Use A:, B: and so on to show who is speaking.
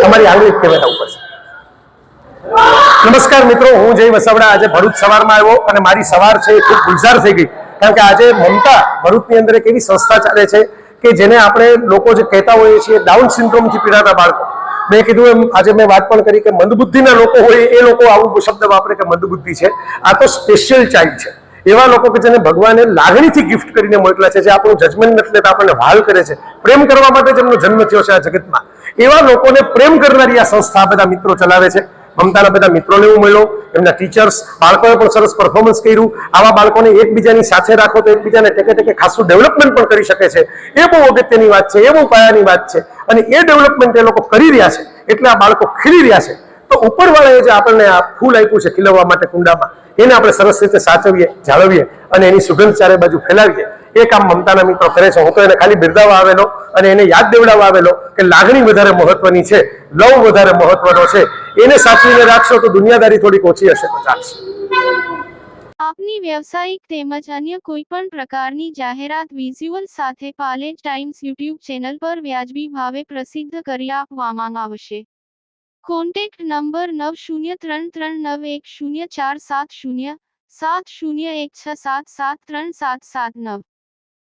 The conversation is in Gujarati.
A: તમારી આંગળી કેમેરા ઉપર છે નમસ્કાર મિત્રો, હું જય વસાવડા. આજે ભરૂચ સવારમાં આવ્યો અને મારી સવાર છે એ ખૂબ ગુલઝાર થઈ ગઈ. કારણ કે આજે મમતા ભરૂચની અંદર એક એવી સંસ્થા ચાલે છે કે જેને આપણે લોકો જે કહેતા હોઈએ છીએ ડાઉન સિન્ડ્રોમથી પીડાતા બાળકો. મેં કીધું એમ, આજે મેં વાત પણ કરી કે મંદબુદ્ધિના લોકો હોય, એ લોકો આવું શબ્દ વાપરે કે મંદબુદ્ધિ છે. આ તો સ્પેશિયલ ચાઇલ્ડ છે. એવા લોકો કે જેને ભગવાને લાગણીથી ગિફ્ટ કરીને મોકલ્યા છે, જે આપણું જજમેન્ટ નથી લેતા, આપણને વાલ કરે છે. પ્રેમ કરવા માટે જેમનો જન્મ થયો છે આ જગતમાં. એવા લોકોને પ્રેમ કરનારી આ સંસ્થા બધા મિત્રો ચલાવે છે. મમતાના બધા મિત્રોને હું મળ્યો, એમના ટીચર્સ બાળકોએ પણ સરસ પરફોર્મન્સ કર્યું. આવા બાળકોને એકબીજાની સાથે રાખો તો એકબીજાને ટેકે ટેકે ખાસું ડેવલપમેન્ટ પણ કરી શકે છે. એ બહુ અગત્યની વાત છે, એ બહુ પાયાની વાત છે. અને એ ડેવલપમેન્ટ એ લોકો કરી રહ્યા છે, એટલે આ બાળકો ખીલી રહ્યા છે. તો ઉપરવાળાએ જે આપણને આ ફૂલ આપ્યું છે ખીલવવા માટે કુંડામાં, એને આપણે સરસ રીતે સાચવીએ, જાળવીએ અને એની સુગંધ ચારે બાજુ ફેલાવીએ. એ કામ મમતાના મિત્રો કરે છે. હું તો એને ખાલી બિરદાવવા આવેલો અને એને યાદ દેવડાવવા આવેલો કે લાગણી વધારે મહત્વની છે, લવ વધારે મહત્વનો છે. એને સાચવીને રાખશો તો દુનિયાદારી થોડીક ઓછી હશે તો
B: આપની વ્યવસાયિક તેમજ અન્ય કોઈપણ પ્રકારની જાહેરાત વિઝ્યુઅલ સાથે પાલેજ ટાઈમ્સ યુટ્યુબ ચેનલ પર વ્યાજબી ભાવે પ્રસિદ્ધ કરી આપવામાં આવશે. કોન્ટેક્ટ નંબર નવ શૂન્ય ત્રણ ત્રણ નવ એક શૂન્ય ચાર સાત શૂન્ય સાત શૂન્ય એક છ સાત સાત ત્રણ સાત સાત નવ.